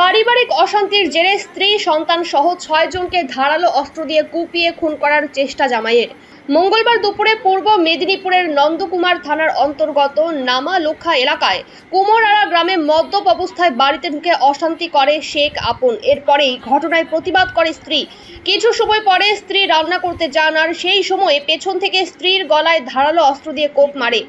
পারিবারিক অশান্তির জেরে স্ত্রী, সন্তান সহ ছয়জনকে ধারালো অস্ত্র দিয়ে কুপিয়ে খুন করার চেষ্টা জামাইয়ের। মঙ্গলবার দুপুরে পূর্ব মেদিনীপুরের নন্দকুমার থানার অন্তর্গত নামালোখা এলাকায় কুমোরারা গ্রামে মদ্যপ অবস্থায় বাড়িতে ঢুকে অশান্তি করে শেখ আপন। এরপরেই ঘটনায় প্রতিবাদ করে স্ত্রী। কিছু সময় পরে স্ত্রী রান্না করতে যান আর সেই সময়ে পেছন থেকে স্ত্রীর গলায় ধারালো অস্ত্র দিয়ে কোপ মারে।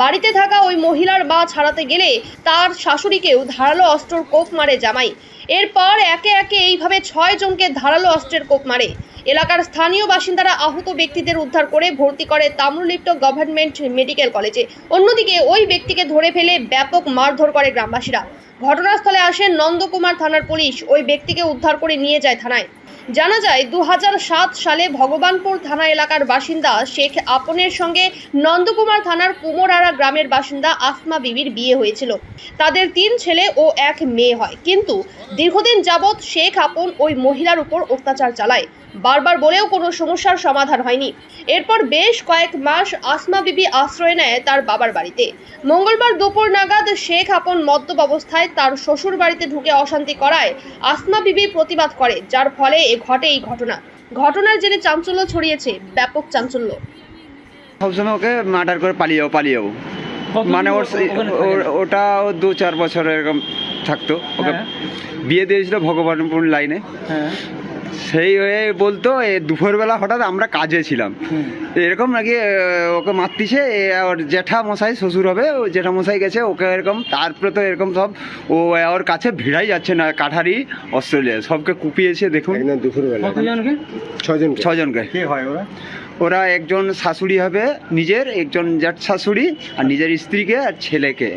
বাড়িতে থাকা ওই মহিলার মা ছাড়াতে গেলে তার শাশুড়িকেও ধারালো অস্ত্রর কোপ মারে জামাই। এরপর একে একে এইভাবে ছয় জনকে ধারালো অস্ত্রের কোপ মারে। এলাকার স্থানীয় বাসিন্দারা আহত ব্যক্তিদের উদ্ধার করে ভর্তি করে তাম্রলিপ্ত গভর্নমেন্ট মেডিকেল কলেজে। অন্যদিকে ওই ব্যক্তিকে ধরে ফেলে ব্যাপক মারধর করে গ্রামবাসীরা। ঘটনাস্থলে আসেন নন্দকুমার থানার পুলিশ। ওই ব্যক্তিকে উদ্ধার করে নিয়ে যায় থানায়। জানা যায় দু হাজার সাত সালে ভগবানপুর থানা এলাকার বাসিন্দা শেখ আপনের সঙ্গে নন্দকুমার থানার কুমোরারা গ্রামের বাসিন্দা আসমা বিবির বিয়ে হয়েছিল। তাদের তিন ছেলে ও এক মেয়ে হয়। কিন্তু দীর্ঘদিন যাবৎ শেখ আপন ওই মহিলার উপর অত্যাচার চালায়। বারবার বলেও কোনো সমস্যার সমাধান হয়নি। এরপর বেশ কয়েক মাস আসমা বিবি আশ্রয় নেয় তার বাবার বাড়িতে। মঙ্গলবার দুপুর নাগাদ শেখ আপন মদ্যপ অবস্থায় তার শ্বশুর বাড়িতে ঢুকে অশান্তি করায় আসমা বিবি প্রতিবাদ করে যার ফলে এ ঘটে এই ঘটনা। ঘটনার জেরে চাঞ্চল্য ছড়িয়েছে ব্যাপক চাঞ্চল্য। সবসময় ওকে মার্ডার করে পালিয়ে যাব পালিয়ে যাব মানে ওর ওটা দু চার বছর এরকম থাকতো। ওকে হ্যাঁ। বিয়ে দিয়েছিল ভগবানপুর লাইনে হ্যাঁ। সেই হয়ে বলতো এ দুপুরবেলা হঠাৎ আমরা কাজে ছিলাম। এরকম নাকি ওকে মারতিছে এ, ওর জেঠা মশাই শ্বশুর হবে ও জেঠা মশাই গেছে ওকে এরকম তারপরে তো এরকম সব ও ওর কাছে ভিড়াই যাচ্ছে না কাঠারি অস্ট্রেলিয়া সবকে কুপিয়েছে দেখুন। দুপুরবেলা। ছজন ছজনকে কে হয় ওরা? ওরা একজন শাশুড়ি হবে নিজের একজন জ্যাঠ শাশুড়ি আর নিজের স্ত্রীকে আর ছেলেকে।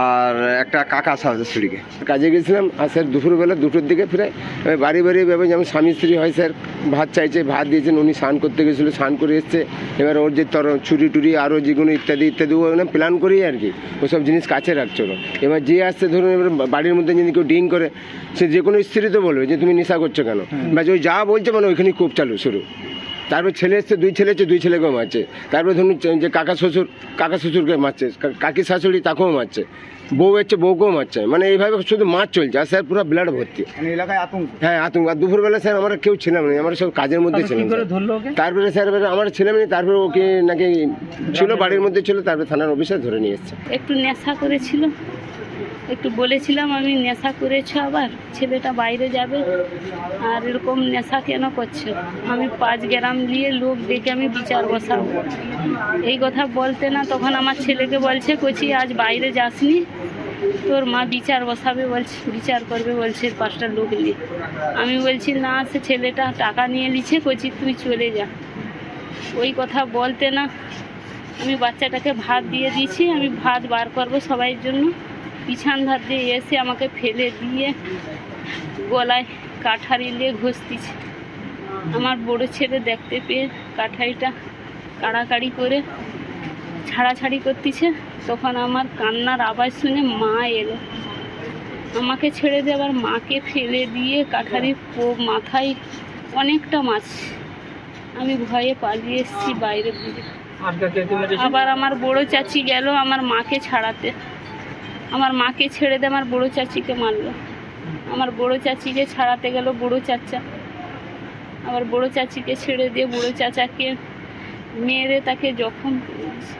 আর একটা কাকা শাশুড়িকে কাজে গেছিলাম আর স্যার দুপুরবেলা দুটোর দিকে ফিরে এবার বাড়ি বাড়ি ভেবে যেমন স্বামী স্ত্রী হয় স্যার ভাত চাইছে ভাত দিয়েছেন উনি স্নান করতে গেছিল স্নান করে এসছে। এবার ওর যে তর ছুরি টুরি আরও যেগুলো ইত্যাদি ইত্যাদি ও মানে প্ল্যান করেই আর কি ওসব জিনিস কাছে রাখছিল। এবার যে আসছে ধরুন এবার বাড়ির মধ্যে যদি কেউ ডিং করে সে যে কোনো স্ত্রী তো বলবে যে তুমি নেশা করছ কেন? বা ওই যা বলছে মানে ওইখানেই খুব চালু শুরু। তারপর ছেলে এসছে দুই ছেলে এসছে দুই ছেলেকেও মারছে। তারপরে ধরুন যে কাকা শ্বশুর কাকা শ্বশুরকে মারছে কাকি শাশুড়ি তাকেও মারছে বউ এসছে বউকেও মারছে। মানে এইভাবে শুধু মাছ চলছে আর স্যার পুরো ব্লাড ভর্তি। মানে এলাকায় আতঙ্ক? হ্যাঁ আতঙ্ক। আর দুপুরবেলা স্যার আমরা কেউ ছিলাম না আমরা সব কাজের মধ্যে ছিলাম তারপরে স্যার এবারে আমার ছিলাম না তারপরে ওকে নাকি ছিল বাড়ির মধ্যে ছিল তারপরে থানার অফিসে ধরে নিয়ে এসছে। একটু নেশা করেছিল। একটু বলেছিলাম আমি নেশা করেছ আবার, ছেলেটা বাইরে যাবে। আর এরকম নেশা কেন করছে? আমি পাঁচ গ্রাম দিয়ে লোক ডেকে আমি বিচার বসাবো। এই কথা বলতে না, তখন আমার ছেলেকে বলছে, কচি, আজ বাইরে যাসনি? তোর মা বিচার বসাবে বলছে, বিচার করবে বলছে পাঁচটা লোক নিয়ে। আমি বলছি, না, সে ছেলেটা টাকা নিয়ে নিচ্ছে, কচি, তুই চলে যা। ওই কথা বলতে না, আমি বাচ্চাটাকে ভাত দিয়ে দিয়েছি, আমি ভাত বার করব সবাই জন্য। পিছান ধার দিয়ে এসে আমাকে ফেলে দিয়ে গলায় কাঠারি নিয়ে ঘষতিছে আমার বড় ছেলে দেখতে পেয়ে কাঠারিটা কাড়াকাড়ি করে ছাড়াছাড়ি করতেছে। তখন আমার কান্নার আওয়াজ শুনে মা এলো। আমাকে ছেড়ে দিয়ে আবার মাকে ফেলে দিয়ে কাঠারি মাথায় অনেকটা মাছ। আমি ভয়ে পালিয়ে এসেছি বাইরের দিকে মেরেছে আবার আমার বড় চাচি গেল আমার মাকে ছাড়াতে। আমার মাকে ছেড়ে দিয়ে আমার বড়ো চাচিকে মারলো আমার বড়ো চাচিকে ছাড়াতে গেল বড়ো চাচা আবার বড়ো চাচিকে ছেড়ে দিয়ে বড়ো চাচাকে মেরে তাকে জখম করেছে।